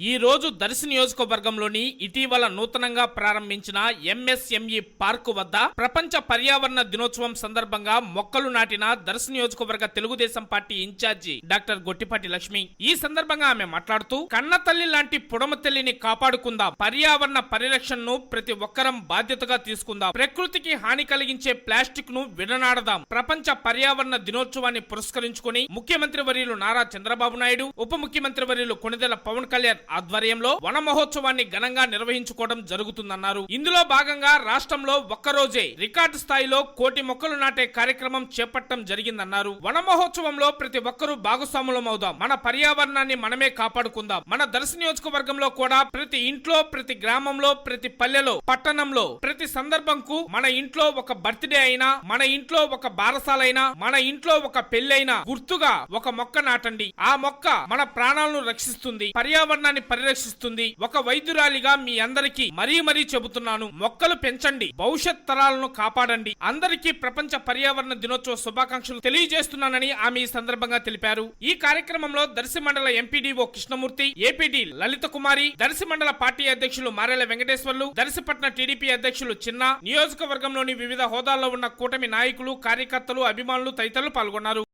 ఈ రోజు దర్శి నియోజకవర్గంలోని ఇటీవల నూతనంగా ప్రారంభించిన ఎంఎస్ఎంఈ పార్కు వద్ద ప్రపంచ పర్యావరణ దినోత్సవం సందర్భంగా మొక్కలు నాటిన దర్శి నియోజకవర్గ Telugu Desam party incharge doctor Gottipati Lakshmi. ఈ సందర్భంగా ఆమె మాట్లాడుతూ కన్నతల్లి లాంటి పుడమ తల్లిని కాపాడుకుందాం. పర్యావరణ పరిరక్షణను ప్రతి ఒక్కరం బాధ్యతగా తీసుకుందాం. ప్రకృతికి హాని కలిగించే ప్లాస్టిక్ను విడనాడదాం. ప్రపంచ పర్యావరణ దినోత్సవాన్ని పురస్కరించుకుని ముఖ్యమంత్రి వర్యులు నారా చంద్రబాబు నాయుడు ఉప ముఖ్యమంత్రి వర్యులు కొణిదెల పవన్ కళ్యాణ్ ఆధ్వర్యంలో వన మహోత్సవాన్ని ఘనంగా నిర్వహించుకోవడం జరుగుతుందన్నారు. ఇందులో భాగంగా రాష్ట్రంలో ఒక్కరోజే రికార్డు స్థాయిలో కోటి మొక్కలు నాటే కార్యక్రమం చేపట్టడం జరిగిందన్నారు. వన మహోత్సవంలో ప్రతి ఒక్కరూ భాగస్వాములమవుదాం. మన పర్యావరణాన్ని మనమే కాపాడుకుందాం. మన దర్శ నియోజకవర్గంలో కూడా ప్రతి ఇంట్లో ప్రతి గ్రామంలో ప్రతి పల్లెలో పట్టణంలో ప్రతి సందర్భంకు మన ఇంట్లో ఒక బర్త్డే అయినా మన ఇంట్లో ఒక బారసాలైనా మన ఇంట్లో ఒక పెళ్ళైనా గుర్తుగా ఒక మొక్క నాటండి. ఆ మొక్క మన ప్రాణాలను రక్షిస్తుంది. పర్యావరణాన్ని పరిరక్షిస్తుంది. ఒక వైద్యురాలిగా మీ అందరికీ మరీ మరీ చెబుతున్నాను మొక్కలు పెంచండి భవిష్యత్ తరాలను కాపాడండి. అందరికీ ప్రపంచ పర్యావరణ దినోత్సవ శుభాకాంక్షలు తెలియజేస్తున్నానని ఆమె ఈ సందర్భంగా తెలిపారు. ఈ కార్యక్రమంలో దర్శి మండల ఎంపీడీఓ కృష్ణమూర్తి ఏపీడీ లలిత కుమారి దర్శి మండల పార్టీ అధ్యక్షులు మారెల వెంకటేశ్వర్లు దర్శిపట్న టీడీపీ అధ్యక్షులు చిన్న నియోజకవర్గంలోని వివిధ హోదాల్లో ఉన్న కూటమి నాయకులు కార్యకర్తలు అభిమానులు తదితరులు పాల్గొన్నారు.